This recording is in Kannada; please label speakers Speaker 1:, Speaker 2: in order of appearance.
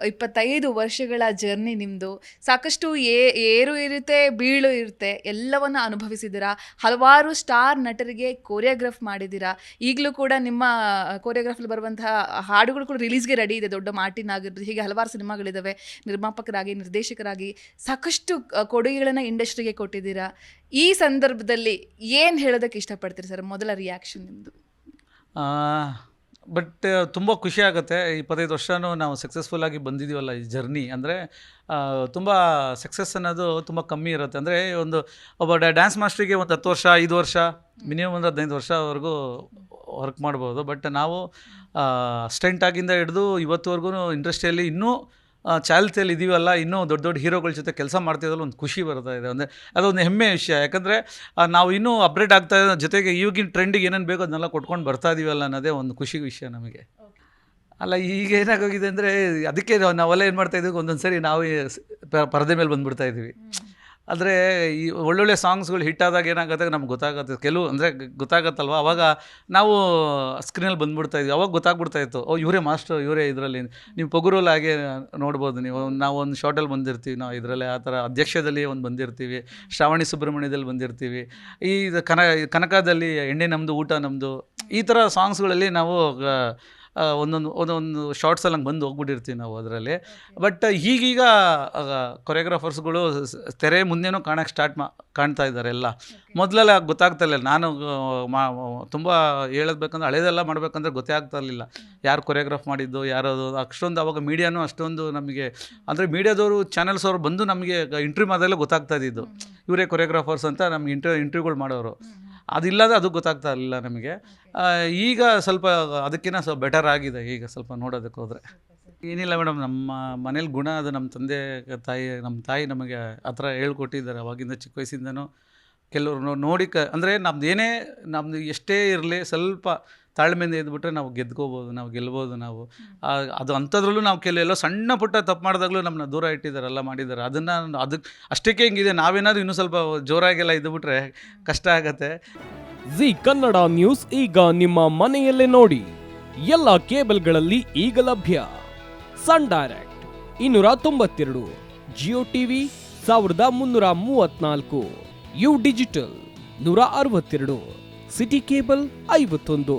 Speaker 1: ಇಪ್ಪತ್ತೈದು ವರ್ಷಗಳ ಜರ್ನಿ ನಿಮ್ಮದು ಸಾಕಷ್ಟು ಏ, ಏರು ಇರುತ್ತೆ, ಬೀಳು ಇರುತ್ತೆ, ಎಲ್ಲವನ್ನು ಅನುಭವಿಸಿದ್ದೀರಾ? ಹಲವಾರು ಸ್ಟಾರ್ ನಟರಿಗೆ ಕೋರಿಯೋಗ್ರಾಫ್ ಮಾಡಿದ್ದೀರಾ? ಈಗಲೂ ಕೂಡ ನಿಮ್ಮ ಕೋರಿಯೋಗ್ರಾಫಲ್ಲಿ ಬರುವಂತಹ ಹಾಡುಗಳು ಕೂಡ ರಿಲೀಸ್ಗೆ ರೆಡಿ ಇದೆ. ದೊಡ್ಡ ಮಾರ್ಟಿನ್ ಆಗಿರ್ಬೋದು, ಹೀಗೆ ಹಲವಾರು ಸಿನಿಮಾಗಳಿದ್ದಾವೆ ನಿರ್ಮಾಪಕರಾಗಿ, ನಿರ್ದೇಶಕರಾಗಿ. ಸಾಕಷ್ಟು ಕೊಡುಗೆಗಳನ್ನು ಇಂಡಸ್ಟ್ರಿಗೆ ಕೊಟ್ಟಿದ್ದೀರಾ? ಈ ಸಂದರ್ಭದಲ್ಲಿ ಏನು ಹೇಳೋದಕ್ಕೆ ಇಷ್ಟಪಡ್ತೀರಿ ಸರ್? ಮೊದಲ ರಿಯಾಕ್ಷನ್ ನಿಮ್ಮದು
Speaker 2: ಬಟ್ ತುಂಬ ಖುಷಿ ಆಗುತ್ತೆ. ಇಪ್ಪತ್ತೈದು ವರ್ಷನೂ ನಾವು ಸಕ್ಸಸ್ಫುಲ್ಲಾಗಿ ಬಂದಿದ್ದೀವಲ್ಲ ಈ ಜರ್ನಿ ಅಂದರೆ ತುಂಬ ಸಕ್ಸಸ್ ಅನ್ನೋದು ತುಂಬ ಕಮ್ಮಿ ಇರುತ್ತೆ. ಅಂದರೆ, ಒಂದು ಒಬ್ಬ ಡ್ಯಾನ್ಸ್ ಮಾಸ್ಟ್ರಿಗೆ ಒಂದು ಹತ್ತು ವರ್ಷ, ಐದು ವರ್ಷ ಮಿನಿಮಮ್ ಒಂದು ಹದಿನೈದು ವರ್ಷವರೆಗೂ ವರ್ಕ್ ಮಾಡ್ಬೋದು. ಬಟ್ ನಾವು ಸ್ಟೆಂಟ್ ಆಗಿಂದ ಹಿಡಿದು ಇವತ್ತುವರೆಗೂ ಇಂಡಸ್ಟ್ರಿಯಲ್ಲಿ ಇನ್ನೂ ಚಾಲ್ತಿಯಲ್ಲಿ ಇದೀವಲ್ಲ, ಇನ್ನೂ ದೊಡ್ಡ ದೊಡ್ಡ ಹೀರೋಗಳ ಜೊತೆ ಕೆಲಸ ಮಾಡ್ತಿದ್ದಲ್ಲ ಒಂದು ಖುಷಿ ಬರ್ತಾ ಇದೆ. ಅಂದರೆ ಅದೊಂದು ಹೆಮ್ಮೆಯ ವಿಷಯ. ಯಾಕಂದರೆ ನಾವು ಇನ್ನೂ ಅಪ್ಡೇಟ್ ಆಗ್ತಾ ಇರೋ ಜೊತೆಗೆ ಈಗಿನ ಟ್ರೆಂಡಿಗೆ ಏನೇನು ಬೇಕೋ ಅದನ್ನೆಲ್ಲ ಕೊಟ್ಕೊಂಡು ಬರ್ತಾ ಇದೀವಲ್ಲ ಅನ್ನೋದೇ ಒಂದು ಖುಷಿ ವಿಷಯ ನಮಗೆ. ಅಲ್ಲ, ಈಗ ಏನಾಗೋಗಿದೆ ಅಂದರೆ, ಅದಕ್ಕೆ ನಾವು- ನಾವೆಲ್ಲ ಏನು ಮಾಡ್ತಾ ಇದ್ದೀವಿ ಒಂದೊಂದು ಸರಿ ನಾವು ಪರದೆ ಮೇಲೆ ಬಂದುಬಿಡ್ತಾ ಇದ್ದೀವಿ ಆದರೆ ಈ ಒಳ್ಳೊಳ್ಳೆ ಸಾಂಗ್ಸ್ಗಳು ಹಿಟ್ ಆದಾಗ ಏನಾಗುತ್ತೆ ನಮ್ಗೆ ಗೊತ್ತಾಗುತ್ತೆ. ಕೆಲವು ಅಂದರೆ ಗೊತ್ತಾಗತ್ತಲ್ವ? ಅವಾಗ ನಾವು ಸ್ಕ್ರೀನಲ್ಲಿ ಬಂದುಬಿಡ್ತಾ ಇದ್ವಿ. ಅವಾಗ ಗೊತ್ತಾಗ್ಬಿಡ್ತಾ ಇತ್ತು. ಓ, ಇವರೇ ಮಾಸ್ಟರ್ ಇವರೇ ಇದರಲ್ಲಿ. ನೀವು ಪೊಗುರಲ್ಲಿ ಹಾಗೆ ನೋಡ್ಬೋದು ನೀವು. ನಾವು ಒಂದು ಶಾರ್ಟಲ್ಲಿ ಬಂದಿರ್ತೀವಿ. ನಾವು ಇದರಲ್ಲಿ ಆ ಥರ ಅಧ್ಯಕ್ಷದಲ್ಲಿ ಒಂದು ಬಂದಿರ್ತೀವಿ. ಶ್ರಾವಣಿ ಸುಬ್ರಹ್ಮಣ್ಯದಲ್ಲಿ ಬಂದಿರ್ತೀವಿ. ಈ ಕನ, ಕನಕದಲ್ಲಿ ಎಣ್ಣೆ ನಮ್ಮದು ಊಟ ನಮ್ಮದು ಈ ಥರ ಸಾಂಗ್ಸ್ಗಳಲ್ಲಿ ನಾವು ಒಂದೊಂದು ಒಂದೊಂದು ಶಾರ್ಟ್ಸಲ್ಲಿ ಹಂಗೆ ಬಂದು ಹೋಗ್ಬಿಟ್ಟಿರ್ತೀವಿ ನಾವು ಅದರಲ್ಲಿ. ಬಟ್ ಈಗೀಗ ಕೊರಿಯೋಗ್ರಾಫರ್ಸ್ಗಳು ತೆರೆ ಮುಂದೆನೂ ಕಾಣೋಕ್ಕೆ ಸ್ಟಾರ್ಟ್ ಮಾ ಕಾಣ್ತಾ ಇದ್ದಾರೆ ಎಲ್ಲ. ಮೊದಲೆಲ್ಲ ಗೊತ್ತಾಗ್ತಾ ಇಲ್ಲ ನಾನು ಮಾ ತುಂಬ ಹೇಳಬೇಕಂದ್ರೆ ಹಳೇದೆಲ್ಲ ಮಾಡಬೇಕಂದ್ರೆ ಗೊತ್ತೇ ಆಗ್ತಾ ಇರಲಿಲ್ಲ. ಯಾರು ಕೊರಿಯೋಗ್ರಾಫ್ ಮಾಡಿದ್ದು ಯಾರದು ಅಷ್ಟೊಂದು ಅವಾಗ ಮೀಡಿಯಾನು ಅಷ್ಟೊಂದು ನಮಗೆ ಅಂದರೆ ಮೀಡಿಯಾದವರು ಚಾನೆಲ್ಸ್ ಅವರು ಬಂದು ನಮಗೆ ಇಂಟರ್ವ್ಯೂ ಮಾಡೋದೆಲ್ಲ ಗೊತ್ತಾಗ್ತಾ ಇದ್ದಿದ್ದು. ಇವರೇ ಕೊರಿಯೋಗ್ರಾಫರ್ಸ್ ಅಂತ ನಮ್ಗೆ ಇಂಟರ್ವ್ಯೂ ಇಂಟರ್ವ್ಯೂಗಳು ಮಾಡೋರು. ಅದಿಲ್ಲದೆ ಅದು ಗೊತ್ತಾಗ್ತಾ ಇರಲಿಲ್ಲ ನಮಗೆ. ಈಗ ಸ್ವಲ್ಪ ಅದಕ್ಕಿಂತ ಸ್ವಲ್ಪ ಬೆಟರ್ ಆಗಿದೆ ಈಗ ಸ್ವಲ್ಪ ನೋಡೋದಕ್ಕೆ ಹೋದರೆ. ಏನಿಲ್ಲ ಮೇಡಮ್ ನಮ್ಮ ಮನೇಲಿ ಗುಣ ಅದು ನಮ್ಮ ತಂದೆ ತಾಯಿ ನಮ್ಮ ತಾಯಿ ನಮಗೆ ಆ ಥರ ಹೇಳ್ಕೊಟ್ಟಿದ್ದಾರೆ ಅವಾಗಿಂದ ಚಿಕ್ಕ ವಯಸ್ಸಿಂದನೂ. ಕೆಲವರು ನೋಡಿ ಕ ಅಂದರೆ ನಮ್ದು ಏನೇ ನಮ್ಮದು ಎಷ್ಟೇ ಇರಲಿ ಸ್ವಲ್ಪ ತಾಳ್ಮೆಯಿಂದ ಇದ್ಬಿಟ್ರೆ ನಾವು ಗೆದ್ಕೋಬೋದು ನಾವು ಗೆಲ್ಬೋದು ನಾವು. ಅದು ಅಂಥದ್ರಲ್ಲೂ ನಾವು ಕೆಲವೆಲ್ಲೋ ಸಣ್ಣ ಪುಟ್ಟ ತಪ್ಪು ಮಾಡಿದಾಗಲೂ ನಮ್ಮನ್ನ ದೂರ ಇಟ್ಟಿದ್ದಾರೆ ಎಲ್ಲ ಮಾಡಿದ್ದಾರೆ. ಅದನ್ನು ಅದಕ್ಕೆ ಅಷ್ಟಕ್ಕೆ ಹಿಂಗಿದೆ ನಾವೇನಾದರೂ ಇನ್ನೂ ಸ್ವಲ್ಪ ಜೋರಾಗೆಲ್ಲ ಇದ್ದುಬಿಟ್ರೆ ಕಷ್ಟ ಆಗತ್ತೆ.
Speaker 3: ಜಿ ಕನ್ನಡ ನ್ಯೂಸ್ ಈಗ ನಿಮ್ಮ ಮನೆಯಲ್ಲೇ ನೋಡಿ. ಎಲ್ಲ ಕೇಬಲ್ಗಳಲ್ಲಿ ಈಗ ಲಭ್ಯ. ಸನ್ ಡೈರೆಕ್ಟ್ ಇನ್ನೂರ ತೊಂಬತ್ತೆರಡು ಜಿಯೋ ಟಿವಿ ಸಾವಿರದ ಮುನ್ನೂರ ಮೂವತ್ನಾಲ್ಕು ಯು ಡಿಜಿಟಲ್ ನೂರ ಅರವತ್ತೆರಡು ಸಿಟಿ ಕೇಬಲ್ ಐವತ್ತೊಂದು.